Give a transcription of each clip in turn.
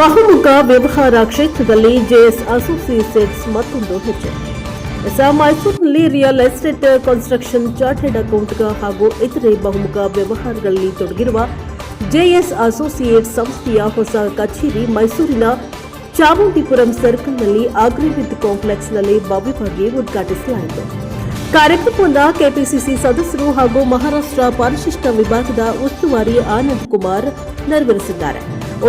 ಬಹುಮುಖ ವ್ಯವಹಾರ ಕ್ಷೇತ್ರದಲ್ಲಿ ಜೆಎಸ್ ಅಸೋಸಿಯೇಟ್ಸ್ ಮತ್ತೊಂದು ಹೆಜ್ಜೆ. ಎಸ್ ಮೈಸೂರಿನಲ್ಲಿ ರಿಯಲ್ ಎಸ್ಟೇಟ್ ಕನ್ಸ್ಟ್ರಕ್ಷನ್ ಚಾರ್ಟೆಡ್ ಅಕೌಂಟ್ಗ ಹಾಗೂ ಇತರೆ ಬಹುಮುಖ ವ್ಯವಹಾರಗಳಲ್ಲಿ ತೊಡಗಿರುವ ಜೆಎಸ್ ಅಸೋಸಿಯೇಟ್ಸ್ ಸಂಸ್ಥೆಯ ಹೊಸ ಕಚೇರಿ ಮೈಸೂರಿನ ಚಾಮುಂಡಿಪುರಂ ಸರ್ಕಲ್ನಲ್ಲಿ ಅಗ್ರಿವಿತ್ ಕಾಂಪ್ಲೆಕ್ಸ್ನಲ್ಲಿ ಭವ್ಯವಾಗಿ ಉದ್ಘಾಟಿಸಲಾಯಿತು. ಕಾರ್ಯಕ್ರಮವನ್ನು ಕೆಪಿಸಿಸಿ ಸದಸ್ಯರು ಹಾಗೂ ಮಹಾರಾಷ್ಟ್ರ ಪರಿಶಿಷ್ಟ ವಿಭಾಗದ ಉಸ್ತುವಾರಿ ಆನಂದ್ ಕುಮಾರ್ ನೆರವೇರಿಸಿದ್ದಾರೆ.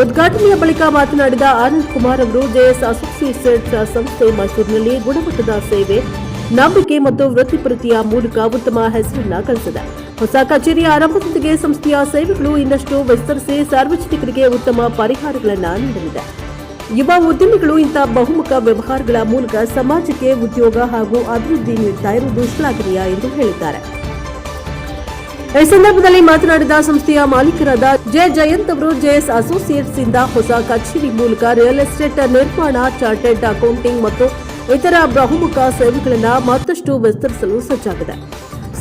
ಉದ್ಘಾಟನೆಯ ಬಳಿಕ ಮಾತನಾಡಿದ ಆನಂದ್ ಕುಮಾರ್ ಅವರು, ಜೆಎಸ್ ಅಸೋಸಿಯೇಟ್ ಸಂಸ್ಥೆ ಮೈಸೂರಿನಲ್ಲಿ ಗುಣಮಟ್ಟದ ಸೇವೆ, ನಂಬಿಕೆ ಮತ್ತು ವೃತ್ತಿಪರತೆಯ ಮೂಲಕ ಉತ್ತಮ ಹೆಸರನ್ನ ಗಳಿಸಿದೆ. ಹೊಸ ಕಚೇರಿಯ ಆರಂಭದೊಂದಿಗೆ ಸಂಸ್ಥೆಯ ಸೇವೆಗಳು ಇನ್ನಷ್ಟು ವಿಸ್ತರಿಸಿ ಸಾರ್ವಜನಿಕರಿಗೆ ಉತ್ತಮ ಪರಿಹಾರಗಳನ್ನು ನೀಡಲಿದೆ. ಯುವ ಉದ್ಯಮಿಗಳು ಇಂತಹ ಬಹುಮುಖ ವ್ಯವಹಾರಗಳ ಮೂಲಕ ಸಮಾಜಕ್ಕೆ ಉದ್ಯೋಗ ಹಾಗೂ ಅಭಿವೃದ್ಧಿ ನೀಡುತ್ತಾ ಇರುವುದು ಶ್ಲಾಘನೀಯ ಎಂದು ಹೇಳಿದ್ದಾರೆ. ಈ ಸಂದರ್ಭದಲ್ಲಿ ಮಾತನಾಡಿದ ಸಂಸ್ಥೆಯ ಮಾಲೀಕರಾದ ಜೆ ಜಯಂತ್ ಅವರು ಜೆಎಸ್ ಅಸೋಸಿಯೇಟ್ಸ್ ಇಂದ ಹೊಸ ಕಚೇರಿ ಮೂಲಕ ರಿಯಲ್ ಎಸ್ಟೇಟ್ ನಿರ್ಮಾಣ, ಚಾರ್ಟೆಡ್ ಅಕೌಂಟಿಂಗ್ ಮತ್ತು ಇತರ ಬಹುಮುಖ ಸೇವೆಗಳನ್ನು ಮತ್ತಷ್ಟು ವಿಸ್ತರಿಸಲು ಸಜ್ಜಾಗಿದೆ.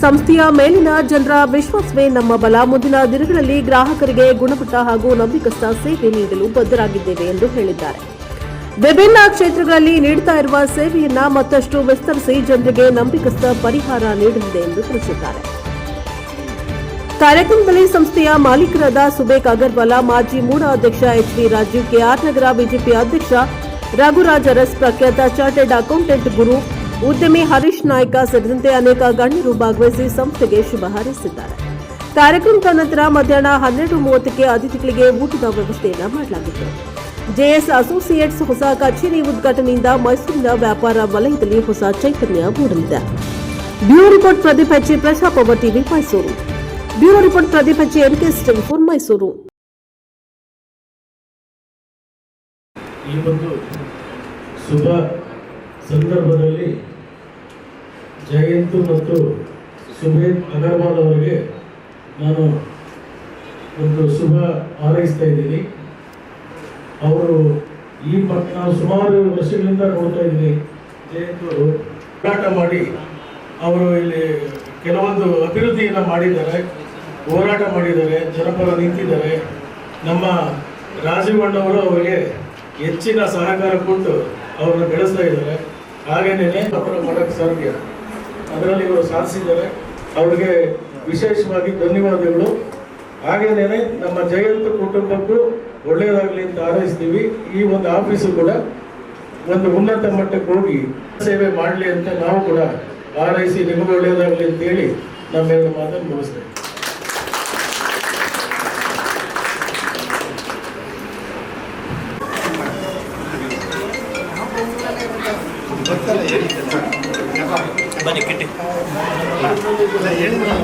ಸಂಸ್ಥೆಯ ಮೇಲಿನ ಜನರ ವಿಶ್ವಾಸವೇ ನಮ್ಮ ಬಲ. ಮುಂದಿನ ದಿನಗಳಲ್ಲಿ ಗ್ರಾಹಕರಿಗೆ ಗುಣಮಟ್ಟ ಹಾಗೂ ನಂಬಿಕಸ್ಥ ಸೇವೆ ನೀಡಲು ಬದ್ಧರಾಗಿದ್ದೇವೆ ಎಂದು ಹೇಳಿದ್ದಾರೆ. ವಿಭಿನ್ನ ಕ್ಷೇತ್ರಗಳಲ್ಲಿ ನೀಡುತ್ತಾ ಇರುವ ಸೇವೆಯನ್ನ ಮತ್ತಷ್ಟು ವಿಸ್ತರಿಸಿ ಜನರಿಗೆ ನಂಬಿಕಸ್ಥ ಪರಿಹಾರ ನೀಡಲಿದೆ ಎಂದು ತಿಳಿಸಿದ್ದಾರೆ. ಕಾರ್ಯಕ್ರಮದಲ್ಲಿ ಸಂಸ್ಥೆಯ ಮಾಲೀಕರಾದ ಸುಬೇಕ್ ಅಗರ್ವಾಲ, ಮಾಜಿ ಮೂಡ ಅಧ್ಯಕ್ಷ H V Rajeev, K R Nagar BJP ಅಧ್ಯಕ್ಷ ರಘುರಾಜ್ ಅರಸ್, ಪ್ರಖ್ಯಾತ ಚಾರ್ಟೆಡ್ ಅಕೌಂಟೆಂಟ್ ಗುರು ಉದ್ಯಮಿ ಹರೀಶ್ ನಾಯ್ಕ ಸೇರಿದಂತೆ ಅನೇಕ ಗಣ್ಯರು ಭಾಗವಹಿಸಿ ಸಂಸ್ಥೆಗೆ ಶುಭ ಹಾರೈಸಿದ್ದಾರೆ. ಕಾರ್ಯಕ್ರಮದ ನಂತರ ಮಧ್ಯಾಹ್ನ ಹನ್ನೆರಡು ಮೂವತ್ತಕ್ಕೆ ಅತಿಥಿಗಳಿಗೆ ಊಟದ ವ್ಯವಸ್ಥೆಯನ್ನು ಮಾಡಲಾಗಿತ್ತು. ಜೆಎಸ್ ಅಸೋಸಿಯೇಟ್ಸ್ ಹೊಸ ಕಚೇರಿ ಉದ್ಘಾಟನೆಯಿಂದ ಮೈಸೂರಿನ ವ್ಯಾಪಾರ ವಲಯದಲ್ಲಿ ಹೊಸ ಚೈತನ್ಯ ಮೂಡಲಿದೆ. ಬ್ಯೂರೋ ರಿಪೋರ್ಟ್ ಪ್ರದೀಪ್ ಹೆಚ್ಚಿ ಪ್ರಜಾಪವ TV Mysuru. Bureau report Pradeep ಹೆಚ್ಚಿ ಎನ್ಕೆ ಮೈಸೂರು. ಈ ಒಂದು ಶುಭ ಸಂದರ್ಭದಲ್ಲಿ ಜಯಂತು ಮತ್ತು ಸುಬೇದ್ ಅಗರ್ವಾಲ್ ಅವರಿಗೆ ನಾನು ಒಂದು ಶುಭ ಹಾರೈಸ್ತಾ ಇದ್ದೀನಿ. ಅವರು ಈ ಮ- ನಾವು ಸುಮಾರು ವರ್ಷಗಳಿಂದ ನೋಡ್ತಾ ಇದ್ದೀನಿ ಜಯಂತ್ ಅವರು ಹೋರಾಟ ಮಾಡಿ ಅವರು ಇಲ್ಲಿ ಕೆಲವೊಂದು ಅಭಿವೃದ್ಧಿಯನ್ನು ಮಾಡಿದ್ದಾರೆ. ಹೋರಾಟ ಮಾಡಿದ್ದಾರೆ, ಜನಪರ ನಿಂತಿದ್ದಾರೆ. ನಮ್ಮ ರಾಜೀವಣ್ಣವರು ಅವರಿಗೆ ಹೆಚ್ಚಿನ ಸಹಕಾರ ಕೊಟ್ಟು ಅವರನ್ನು ಬೆಳೆಸ್ತಾ ಇದ್ದಾರೆ. ಹಾಗೇನೇ ಮಾಡೋಕ್ಕೆ ಸಾಧ್ಯ. ಅದರಲ್ಲಿ ಇವರು ಸಾಧಿಸಿದ್ದಾರೆ. ಅವ್ರಿಗೆ ವಿಶೇಷವಾಗಿ ಧನ್ಯವಾದಗಳು. ಹಾಗೇನೇ ನಮ್ಮ ಜಯಂತ ಕುಟುಂಬಕ್ಕೂ ಒಳ್ಳೆಯದಾಗಲಿ ಅಂತ ಹಾರೈಸ್ತೀವಿ ಈ ಒಂದು ಆಫೀಸು ಕೂಡ ಒಂದು ಉನ್ನತ ಮಟ್ಟಕ್ಕೆ ಹೋಗಿ ಸೇವೆ ಮಾಡಲಿ ಅಂತ ನಾವು ಕೂಡ ಹಾರೈಸಿ ನಿಮಗೆ ಒಳ್ಳೆಯದಾಗಲಿ ಅಂತೇಳಿ ನಮ್ಮೆರಡು ಮಾತನ್ನು ಮುಗಿಸ್ತೇವೆ. ಬನ್ನಿ ಕಿಟ್ಟಿ.